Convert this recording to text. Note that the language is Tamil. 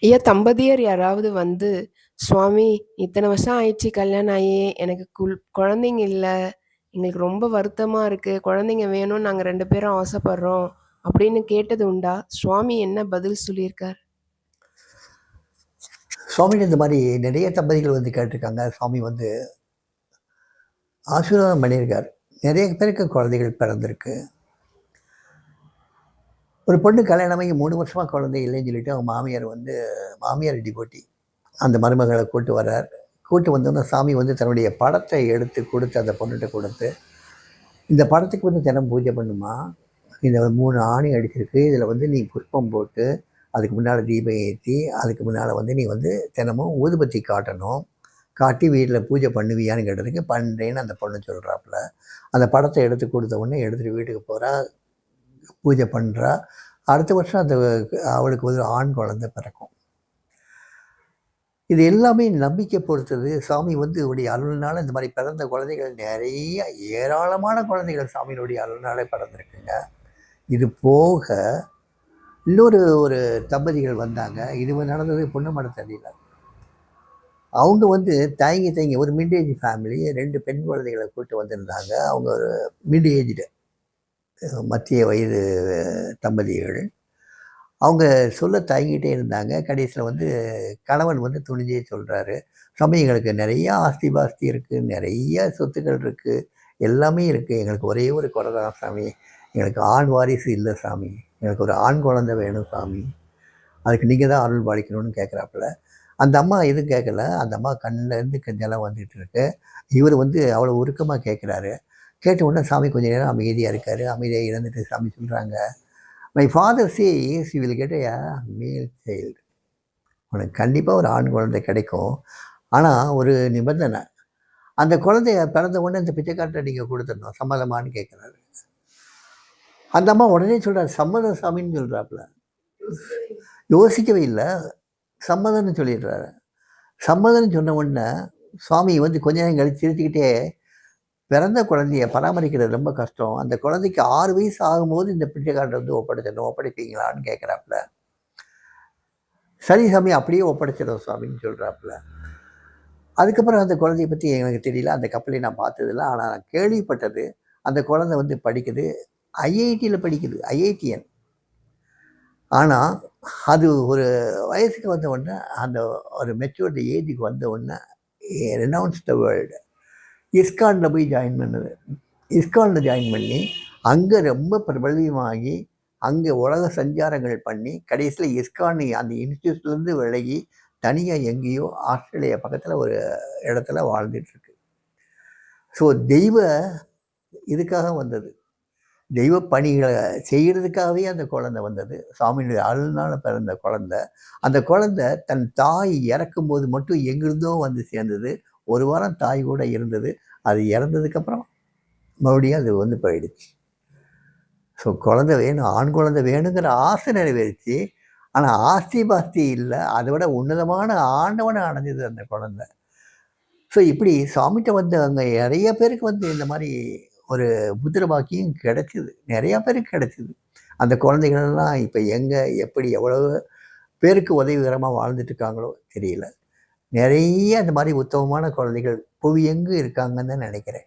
ஐயா தம்பதியர் யாராவது வந்து, "சுவாமி இத்தனை வருஷம் ஆயிடுச்சு கல்யாணம் ஆகி எனக்கு குல் குழந்தைங்க இல்லை எங்களுக்கு ரொம்ப வருத்தமா இருக்கு. குழந்தைங்க வேணும்னு நாங்கள் ரெண்டு பேரும் ஆசைப்படுறோம்." அப்படின்னு கேட்டது உண்டா? சுவாமி என்ன பதில் சொல்லியிருக்கார்? சுவாமி இந்த மாதிரி நிறைய தம்பதிகள் வந்து கேட்டிருக்காங்க. சுவாமி வந்து ஆசீர்வாதம் பண்ணியிருக்கார். நிறைய பேருக்கு குழந்தைகள் பிறந்திருக்கு. ஒரு பொண்ணு கல்யாணமாகி மூணு வருஷமாக குழந்தை இல்லைன்னு சொல்லிட்டு அவங்க மாமியார் வந்து மாமியார் டிபோட்டி அந்த மருமகளை கூட்டு வர்றார். கூட்டு வந்தோனே சாமி வந்து தன்னுடைய படத்தை எடுத்து கொடுத்து அந்த பொண்ணுகிட்ட கொடுத்து "இந்த படத்துக்கு வந்து தினம் பூஜை பண்ணுமா. இந்த மூணு ஆணி அடிச்சிருக்கு. இதில் வந்து நீ புஷ்பம் போட்டு, அதுக்கு முன்னால் தீபம் ஏற்றி அதுக்கு முன்னால் வந்து நீ வந்து தினமும் ஊதுபத்தி காட்டணும். காட்டி வீட்டில் பூஜை பண்ணுவியான்னு?" கேட்டதுக்கு, பண்ணுறேன்னு அந்த பொண்ணு சொல்கிறாப்புல அந்த படத்தை எடுத்து கொடுத்த உடனே எடுத்துகிட்டு வீட்டுக்கு போகிறா பூஜை பண்ணுறா அடுத்த வருஷம் அந்த அவளுக்கு ஒரு ஆண் குழந்தை பிறக்கும். இது எல்லாமே நம்பிக்கை பொறுத்தது. சாமி வந்து உடைய அருள்னால இந்த மாதிரி பிறந்த குழந்தைகள் நிறைய ஏராளமான குழந்தைகள் சாமியினுடைய அருள்னாலே பிறந்திருக்குங்க. இது போக இன்னொரு ஒரு தம்பதிகள் வந்தாங்க. இது நடந்தது பொன்னமடத்தடியில. அவங்க வந்து தயங்கி தயங்கி ஒரு மிட் ஏஜ் ஃபேமிலி ரெண்டு பெண் குழந்தைகளை கூப்பிட்டு வந்திருந்தாங்க. அவங்க ஒரு மிட் ஏஜ்டு மத்திய வயது தம்பதிகள். அவங்க சொல்ல தயங்கிட்டே இருந்தாங்க. கடைசியில் வந்து கணவன் வந்து துணிஞ்சே சொல்கிறாரு "சாமி எங்களுக்கு நிறையா ஆஸ்தி பாஸ்தி இருக்குது நிறைய சொத்துக்கள் இருக்குது எல்லாமே இருக்குது எங்களுக்கு ஒரே ஒரு குறை தான் சாமி. எங்களுக்கு ஆண் வாரிசு இல்லை சாமி. எனக்கு ஒரு ஆண் குழந்தை வேணும் சாமி. அதுக்கு நீங்கள் தான் அருள் பாலிக்கணும்னு" கேட்குறாப்புல. அந்த அம்மா எதுவும் கேட்கல. அந்த அம்மா கண்ல இருந்து ஜலம் வந்துட்டு இருக்கு. இவர் வந்து அவ்வளோ உருக்கமாக கேட்குறாரு. கேட்ட உடனே சாமி கொஞ்ச நேரம் அமைதியாக இருக்கார் அமைதியாக இறந்துட்டு சாமி சொல்கிறாங்க "my father say you will get a male child. உனக்கு கண்டிப்பாக ஒரு ஆண் குழந்தை கிடைக்கும். ஆனால் ஒரு நிபந்தனை. அந்த குழந்தைய பிறந்த உடனே இந்த பிச்சைக்காட்டை நீங்கள் கொடுத்துடணும் சம்மதமான்னு?" கேட்குறாரு. அந்த அம்மா உடனே சொல்கிறார் "சம்மதம் சாமின்னு" சொல்கிறாப்புல யோசிக்கவே இல்லை சம்மதம்னு சொல்லிடுறாரு. சம்மதம்னு சொன்ன உடனே சுவாமி வந்து கொஞ்ச நேரம் கழிச்சு சிரிச்சுக்கிட்டே, "பிறந்த குழந்தைய பராமரிக்கிறது ரொம்ப கஷ்டம். அந்த குழந்தைக்கு ஆறு வயசு ஆகும்போது இந்த பிச்சைக்காரன்ட்ட வந்து ஒப்படைச்சிடணும். ஒப்படைப்பீங்களான்னு?" கேட்குறாப்புல. "சரி சாமி அப்படியே ஒப்படைச்சிடும் சாமின்னு" சொல்கிறாப்புல அதுக்கப்புறம் அந்த குழந்தைய பற்றி எனக்கு தெரியல. அந்த கப்பலை நான் பார்த்ததில்ல. ஆனால் நான் கேள்விப்பட்டது, அந்த குழந்தை வந்து படிக்குது. ஐஐடியில் படிக்குது. ஐஐடிஎன் ஆனால் அது ஒரு வயசுக்கு வந்த உடனே, அந்த ஒரு மெச்சூரிட்டி ஏஜுக்கு வந்த உடனே ரெனவுன்ஸ் த வேர்ல்டு. இஸ்கானில் போய் ஜாயின் பண்ணுது. இஸ்கானில் ஜாயின் பண்ணி, அங்கே ரொம்ப பிரபல்யமாகி, அங்கே உலக சஞ்சாரங்கள் பண்ணி, கடைசியில் இஸ்கான் அந்த இன்ஸ்டியூட்லேருந்து விலகி, தனியாக எங்கேயோ ஆஸ்திரேலியா பக்கத்தில் ஒரு இடத்துல வாழ்ந்துட்டுருக்கு ஸோ தெய்வ இதுக்காக வந்தது. தெய்வ பணிகளை செய்கிறதுக்காகவே அந்த குழந்தை வந்தது. சாமியினுடைய அருள்னால் பிறந்த குழந்தை. அந்த குழந்தை தன் தாய் இறக்கும்போது மட்டும் எங்கிருந்தோ வந்து சேர்ந்தது. ஒரு வாரம் தாய் கூட இருந்தது. அது இறந்ததுக்கப்புறம் மறுபடியும் அது வந்து போயிடுச்சு. ஸோ குழந்தை வேணும். ஆண் குழந்தை வேணுங்கிற ஆசை நிறைவேறிச்சு ஆனால் ஆஸ்தி பாஸ்தி இல்லை அதை விட உன்னதமான ஆண்டவனை அடைஞ்சது அந்த குழந்தை. ஸோ இப்படி சாமிட்ட வந்தவங்க நிறைய பேருக்கு வந்து இந்த மாதிரி ஒரு புத்திர பாக்கியம் கிடச்சிது நிறையா பேருக்கு கிடச்சிது அந்த குழந்தைகளெல்லாம் இப்போ எங்கே எப்படி, எவ்வளவு பேருக்கு உதவிகரமாக வாழ்ந்துட்டு இருக்காங்களோ தெரியல. நிறைய அந்த மாதிரி உத்தமமான குழந்தைகள் புவியெங்கும் இருக்காங்கன்னு தான் நினைக்கிறேன்.